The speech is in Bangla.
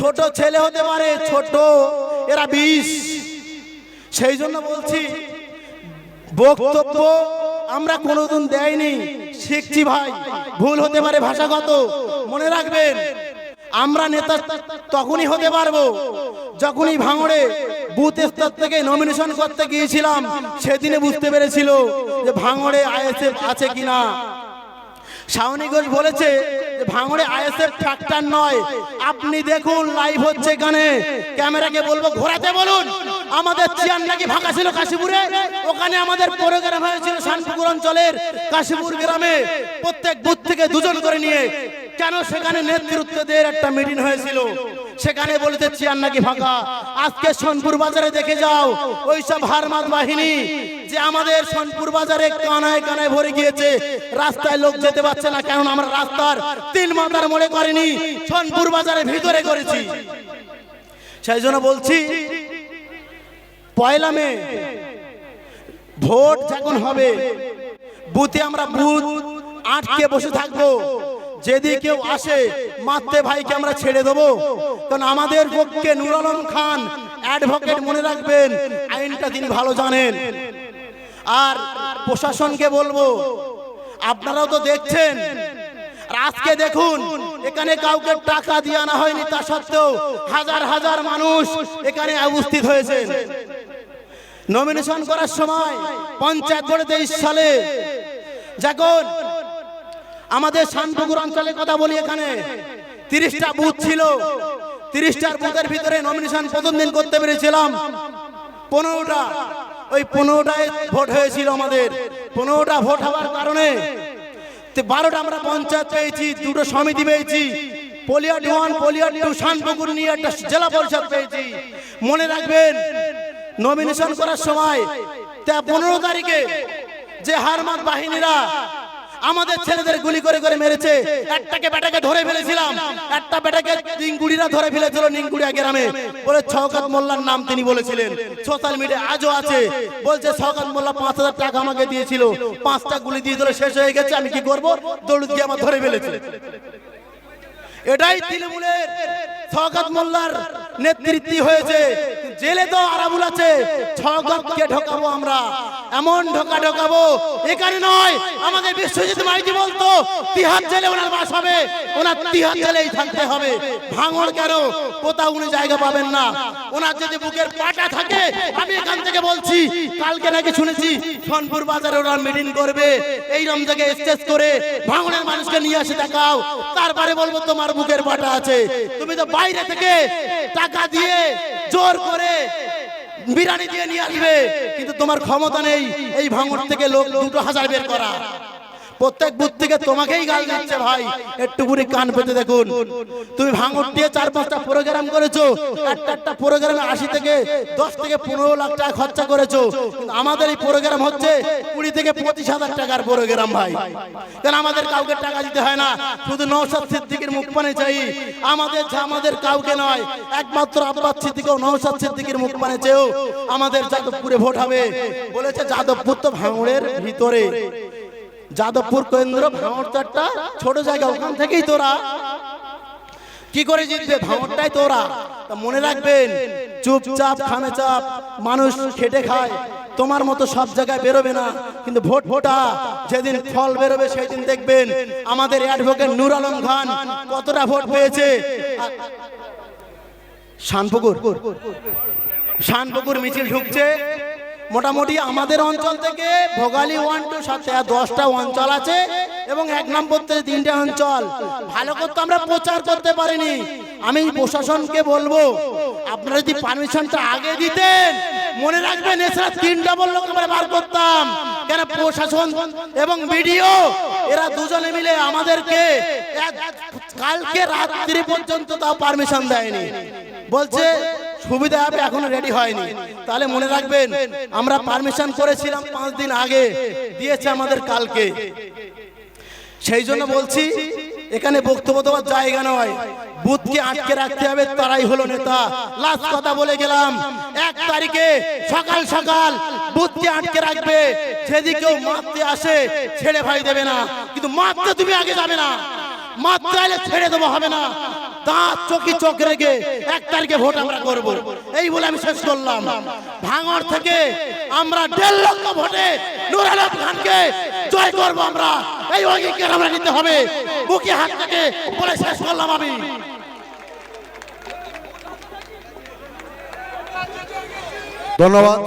ছোট ছেলে হতে পারে ছোট, এরা বিষ। সেই জন্য বলছি, বক্তব্য আমরা কোনোদিন দেয়নি শিখছি ভাই, ভুল হতে পারে ভাষাগত, মনে রাখবেন। আমরা নেতা তখনই হতে পারব, যখনই ভাঙড়ে বুথ স্তর থেকে নমিনেশন করতে গিয়েছিলাম, সেদিনে বুঝতে পেরেছিল যে ভাঙড়ে আইএসএফ আছে কিনা। শাওনি ঘোষ বলেছে যে ভাঙড়ে আইএসএফ ফ্যাক্টর নয়। আপনি দেখুন লাইভ হচ্ছে এখানে। ক্যামেরাকে বলব, ঘোরাতে বলুন। আমাদের চেয়ার নাকি ফাঁকা ছিল কাশীপুরে? ওখানে আমাদের প্রোগ্রাম হয়েছিল শানপুকুর অঞ্চলের কাশীপুর গ্রামে। প্রত্যেক বুথ থেকে দুজন করে নিয়ে। কেন সেখানে নেতৃত্বদের একটা মিটিং হয়েছিল? সেখানে বলেছে চেয়ার নাকি ফাঁকা। আজকে সোনপুর বাজারে দেখে যাও, ওইসব হারমাদ বাহিনী যে আমাদের সোনপুর বাজারে কানায় কানায় ভরে গিয়েছে, রাস্তায় লোক যেতে পারছে না, কারণ আমরা রাস্তার তিন মাথার মোড়ে করেনি, সোনপুর বাজারে ভিতরে করেছি। সেই জন্য বলছি, পয়লা মে, ভোট যখন হবে, বুথে আমরা বুথ আটকে বসে থাকব। যদি কেউ আসে, মারতে ভাইকে আমরা ছেড়ে দেবো। কারণ আমাদের পক্ষে নুর খান অ্যাডভোকেট মনে রাখবেন, আইনটা তিনি ভালো জানেন। আর প্রশাসনকে বলব, আপনারাও তো দেখছেন। আজকে দেখুন, এখানে কাউকে টাকা দিয়ে আনা হয়নি তা সত্ত্বেও হাজার হাজার মানুষ এখানে উপস্থিত হয়েছে নমিনেশন করার সময় পঞ্চায়েত বোর্ডে তেইশ সালে যখন আমাদের শানপুকুর অঞ্চলে কথা বলি এখানে, তিরিশটা বুথ ছিল, তিরিশটার বুথের ভিতরে নমিনেশন প্রথম দিন করতে পেরেছিলাম। পনেরোটা। ওই পনেরোটায় ভোট হয়েছিল আমাদের। পনেরোটা ভোট হওয়ার কারণে বারোটা আমরা পঞ্চায়েত পেয়েছি, দুটো সমিতি পেয়েছি পলিয়াট ওয়ান পলিয়াট টু শানপুকুর নিয়ে একটা জেলা পরিষদ পেয়েছি। মনে রাখবেন নমিনেশন করার সময় তা পনেরো তারিখে যে হারমাত বাহিনীরা আমাদের ছেলেদের গুলি করে করে মেরেছে। একটাকে বেটাকে ধরে ফেলেছিলাম। একটা বেটাকে নিংগুড়িরা ধরে ফেলেছিল নিংগুড়িয়া গ্রামে। বলে ছকাত মোল্লার নাম তিনি বলেছিলেন। সোশ্যাল মিডিয়া আজও আছে। বলছে ছৌকাত মোল্লা পাঁচ হাজার টাকা আমাকে দিয়েছিল। পাঁচটা গুলি দিয়ে দিল শেষ হয়ে গেছে। আমি কি করব? দৌড় দিয়ে আমার ধরে ফেলেছে। এটাই তৃণমূলের শওকত মোল্লার নেতৃত্ব হয়েছে। জেলে তো আরাবুল আছে শওকতকে ঢোকাবো আমরা। এমন ঢোকা ঢোকাবো এখানে নয়, আমাদের বিশ্বজিৎ মাইতি বলতো তিহার জেলে ওনার বাস হবে, ওনার তিহার জেলেই থাকতে হবে। ভাঙড় কেন? কোথাও উনি জায়গা পাবেন না। ওনার যদি বুকের পাটা থাকে, আমি এখান থেকে বলছি, কালকে নাকি শুনেছি, সোনপুর বাজারে ওরা মিটিং করবে। এই রম থেকে স্টেজ করে ভাঙড়ের মানুষকে নিয়ে আসে, দেখাও। তারপরে বলব, তোমার বুকের পাটা আছে। তুমি তো বাইরে থেকে টাকা দিয়ে জোর করে বিরানি দিয়ে নিয়ে আসবে। কিন্তু তোমার ক্ষমতা নেই এই ভাঙড় থেকে লোক দুটো হাজার বের করা। প্রত্যেক বুথ থেকে তোমাকেই গাল দিচ্ছে ভাই। একটু করে কান পেতে দেখুন। তুমি ভাঙড় দিয়ে চার পাঁচটা প্রোগ্রাম করেছ, একটা একটা প্রোগ্রামে আশি থেকে দশ থেকে পনেরো লাখ টাকা খরচা করেছ। আমাদের এই প্রোগ্রাম হচ্ছে কুড়ি থেকে পঁচিশ হাজার টাকার প্রোগ্রাম ভাই। কেন আমাদের কাউকে টাকা দিতে হয় না? শুধু নৌসাদ সিদ্দিকের মুখ পানে চাই। আমাদের আমাদের কাউকে নয়, একমাত্র আব্বাস সিদ্দিক ও নৌসাদ সিদ্দিকের মুখ পানে চেয়েও আমাদের যাদবপুরে ভোট হবে। বলেছে যাদবপুর তো ভাঙড়ের ভিতরে। যাদবপুর কেন্দ্র ভাঙড় চারটা ছোট জায়গা, ওখান থেকেই তোরা। কি করে জিতবে ভাঙড়টাই তোরা? মনে রাখবেন, চুপচাপ খামে চাপ মানুষ খেটে খায়। তোমার মতো সব জায়গায় বেরোবে না। কিন্তু ভোট ভোটা যেদিন ফল বেরোবে সেই দিন দেখবেন আমাদের অ্যাডভোকেট নূর আলম খান কতটা ভোট পেয়েছে। শানপুকুর। শানপুকুর মিছিল ঢুকছে। মোটামুটি আমাদের অঞ্চল থেকে ভোগালী ওয়ান টু সাথে দশটা অঞ্চল আছে এবং এক নম্বর থেকে তিনটা অঞ্চল। ভালো করতে আমরা প্রচার করতে পারিনি। আমি প্রশাসনকে বলব, আপনারা যদি পারমিশনটা আগে দিতেন, মনে রাখবেন এছাড়া তিনটা বলল আমরা বার করতাম। কেন প্রশাসন এবং ভিডিও এরা দুজনে মিলে আমাদেরকে কালকে রাত্রি পর্যন্ত তাও পারমিশন দেয়নি। বলছে সুবিধা হবে, এখনও রেডি হয়নি। তাহলে মনে রাখবেন, আমরা পারমিশন করেছিলাম পাঁচ দিন আগে, দিয়েছে আমাদের কালকে। সেই জন্য বলছি, এখানে বক্তব্য দেওয়ার জায়গা নয়। বুথকে আটকে রাখতে হবে, তারাই হলো নেতা। লাস্ট কথা বলে গেলাম, এক তারিখে সকাল সকাল বুথকে আটকে রাখবে। যদি মারতে আসে, ছেড়ে ভাই দেবে না। কিন্তু মারতে তুমি আগে যাবে না। আলে ছেড়ে দেবো, হবে না। দাঁত চোখে চোখ রেখে এক তারিখে ভোট আমরা করব। এই বলে আমি শেষ করলাম। ভাঙড় থেকে আমরা দেড় লক্ষ ভোটে নুর আলম খানকে জয় করব আমরা। এই অঙ্গীকার আমরা নিতে হবে। বুকে হাত থেকে বলে শেষ করলাম আমি। ধন্যবাদ।